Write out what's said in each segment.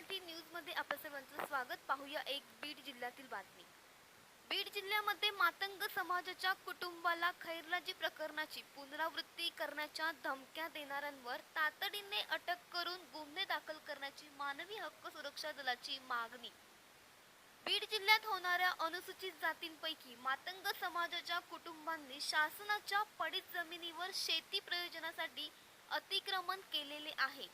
मराठी न्यूजमध्ये आपलं सर्वांचं स्वागत. पाहूया एक बीड जिल्ह्यातील बातमी. बीड जिल्ह्यामध्ये मातंग समाजाच्या कुटुंबाला खैरलाजी प्रकरणाची पुनरावृत्ती करण्याच्या धमक्या देणाऱ्यांवर तातडीने अटक करून गुन्हे दाखल करण्याची मानवी हक्क सुरक्षा दलाची मागणी. बीड जिल्ह्यात होणाऱ्या अनुसूचित जातींपैकी मातंग समाजाच्या कुटुंबांनी शासनाच्या पडीत जमिनीवर शेती प्रयोजनासाठी अतिक्रमण केलेले आहे.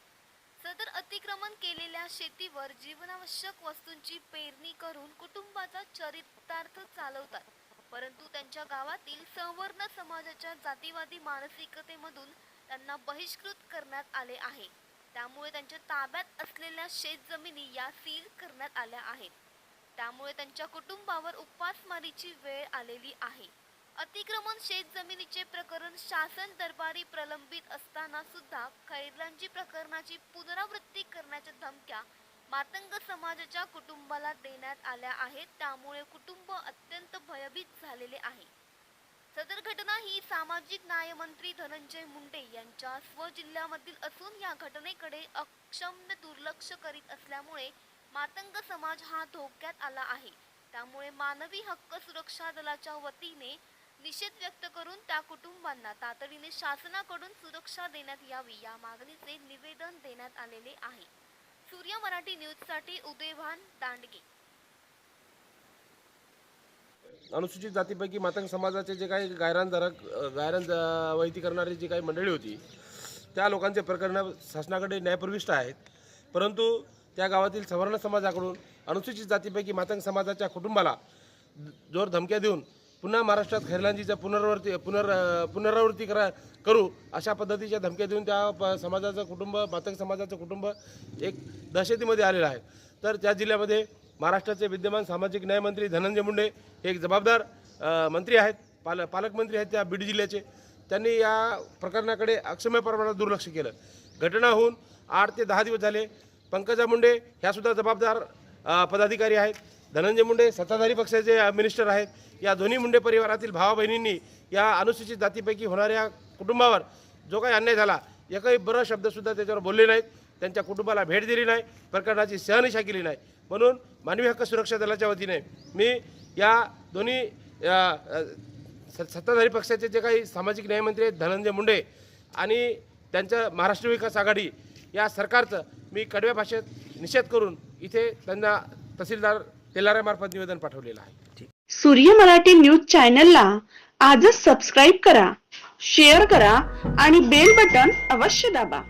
सदर अतिक्रमण केलेल्या शेतीवर जीवनावश्यक वस्तूंची पेरणी करून कुटुंबाचा चरितार्थ चालवतात. परंतु त्यांच्या गावातील संवर्ण समाजाच्या जातीवादी मानसिकतेमधून त्यांना बहिष्कृत करण्यात आले आहे. त्यामुळे त्यांच्या ताब्यात असलेल्या शेतजमिनी या सील करण्यात आल्या आहेत. त्यामुळे त्यांच्या कुटुंबावर उपासमारीची वेळ आलेली आहे. अतिक्रमण शेतजमिनीचे प्रकरण शासन दरबारी प्रलंबित असताना सुद्धा खैरलांची प्रकरणाची पुनरावृत्ती करण्याच्या धमक्या मातंग समाजाच्या कुटुंबाला देण्यात आल्या आहेत. त्यामुळे कुटुंब अत्यंत भयभीत झालेले आहे. सदर घटना ही सामाजिक न्यायमंत्री धनंजय मुंडे यांच्या स्वजिल्ह्यामधील असून या घटनेकडे अक्षम्य दुर्लक्ष करीत असल्यामुळे मातंग समाज हा धोक्यात आला आहे. त्यामुळे मानवी हक्क सुरक्षा दलाच्या वतीने निषेध व्यक्त करून त्या कुटुंबांना तातडीने शासनाकडून सुरक्षा देण्यात यावी या मागणीचे निवेदन देण्यात आलेले आहे. सूर्य मराठी न्यूजसाठी उदयभान दांडगे. अनुसूचित जातीपैकी मातंग समाजाचे जे काही गायरानधारक अ, गायरान वैती करणारी जी काही मंडळी होती त्या लोकांचे प्रकरण शासनाकडे न्यायप्रविष्ट आहेत. परंतु त्या गावातील सवर्ण समाजाकडून अनुसूचित जातीपैकी मातंग समाजाच्या कुटुंबाला जोर धमक्या देऊन पुन्हा महाराष्ट्रात खैरलांजीचा पुनरावृत्ती पुनर पुनरावृत्ती करा करू अशा पद्धतीच्या धमक्या देऊन त्या प समाजाचं कुटुंब मातंग समाजाचं कुटुंब एक दहशतीमध्ये आलेलं आहे. तर त्या जिल्ह्यामध्ये महाराष्ट्राचे विद्यमान सामाजिक न्यायमंत्री धनंजय मुंडे हे एक जबाबदार मंत्री आहेत. पाल पालकमंत्री आहेत त्या बीड जिल्ह्याचे. त्यांनी या प्रकरणाकडे अक्षम्य प्रमाणात दुर्लक्ष केलं. घटना होऊन आठ ते दहा दिवस झाले. पंकजा मुंडे ह्यासुद्धा जबाबदार पदाधिकारी आहेत. धनंजय मुंडे सत्ताधारी पक्षाचे मिनिस्टर आहेत. या दोन्ही मुंडे परिवारातील भावा बहिणींनी या अनुसूचित जातीपैकी होणाऱ्या कुटुंबावर जो काही अन्याय झाला एकही बरं शब्दसुद्धा त्याच्यावर बोलले नाहीत. त्यांच्या कुटुंबाला भेट दिली नाही प्रकरणाची सहनिशा केली नाही. म्हणून मानवी हक्क सुरक्षा दलाच्या वतीने मी या दोन्ही स- सत्ताधारी पक्षाचे जे काही सामाजिक न्यायमंत्री आहेत धनंजय मुंडे आणि त्यांच्या महाराष्ट्र विकास आघाडी या सरकारचं मी कडव्या भाषेत निषेध करून इथे त्यांना तहसीलदार तेलारामार्फत निवेदन पाठवलेलं आहे. सूर्य मराठी न्यूज चॅनलला आजच सबस्क्राईब करा शेअर करा आणि बेल बटन अवश्य दाबा.